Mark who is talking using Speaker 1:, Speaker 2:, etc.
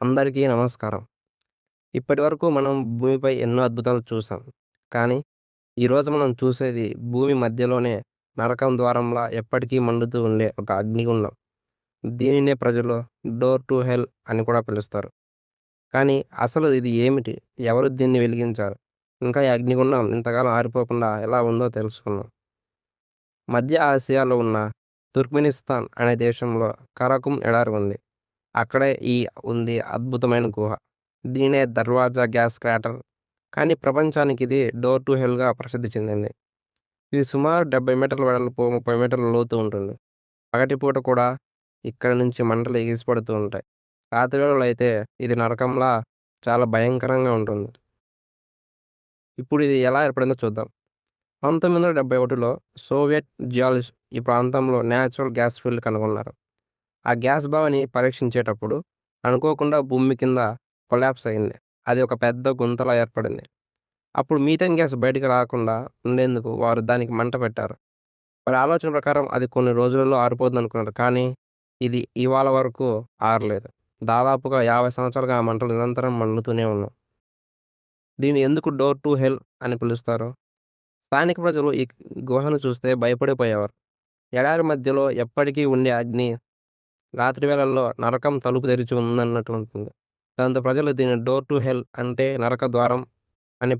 Speaker 1: అందరికీ నమస్కారం. ఇప్పటివరకు మనం భూమిపై ఎన్నో అద్భుతాలు చూసాం. కానీ, ఈరోజు మనం చూసేది భూమి మధ్యలోనే నరకం ద్వారంలా ఎప్పటికీ మండుతూ ఉండే ఒక అగ్నిగుండం. దీనినే ప్రజలు 'డోర్ టు హెల్' అని కూడా పిలుస్తారు. కానీ, అసలు ఇది ఏమిటి? ఎవరు దీన్ని వెలిగించారు? ఇంకా ఈ అగ్నిగుండం ఇంతకాలం ఆరిపోకుండా ఎలా ఉందో తెలుసుకుందాం. మధ్య ఆసియాలో ఉన్న తుర్క్మెనిస్తాన్ అనే దేశంలో కరాకుమ్ ఎడారి ఉంది. అక్కడే ఈ ఉంది అద్భుతమైన గుహ. దీనే 'దర్వాజా గ్యాస్ క్రాటర్'. కానీ ప్రపంచానికి ఇది 'డోర్ టు హెల్'గా ప్రసిద్ధి చెందింది. ఇది సుమారు 70 మీటర్ల వెడల్పు, 30 మీటర్ల లోతు ఉంటుంది. పగటిపూట కూడా ఇక్కడ నుంచి మంటలు ఎగిసిపడుతూ ఉంటాయి. రాత్రి వేళలో అయితే ఇది నరకంలా చాలా భయంకరంగా ఉంటుంది. ఇప్పుడు ఇది ఎలా ఏర్పడిందో చూద్దాం. 1971లో సోవియట్ జియాలజిస్ట్ ఈ ప్రాంతంలో నేచురల్ గ్యాస్ ఫీల్డ్ కనుగొన్నారు. ఆ గ్యాస్ బావిని పరీక్షించేటప్పుడు అనుకోకుండా భూమి కింద కొలాప్స్ అయింది. అది ఒక పెద్ద గుంతలా ఏర్పడింది. అప్పుడు మీథేన్ గ్యాస్ బయటకు రాకుండా ఉండేందుకు వారు దానికి మంట పెట్టారు. వారి ఆలోచన ప్రకారం అది కొన్ని రోజులలో ఆరిపోతుంది అనుకున్నారు కానీ, ఇది ఇవాళ వరకు ఆరలేదు. దాదాపుగా 50 సంవత్సరాలుగా ఆ మంటలు నిరంతరం మండుతూనే ఉన్నాం దీన్ని ఎందుకు 'డోర్ టు హెల్' అని పిలుస్తారు? స్థానిక ప్రజలు ఈ గుహను చూస్తే భయపడిపోయేవారు. ఎడారి మధ్యలో ఎప్పటికీ ఉండే అగ్ని, రాత్రి వేళల్లో నరకం తలుపు తెరిచి ఉందన్నట్టు ఉంటుంది. దాంతో ప్రజలు దీన్ని 'డోర్ టు హెల్' అంటే నరక ద్వారం అని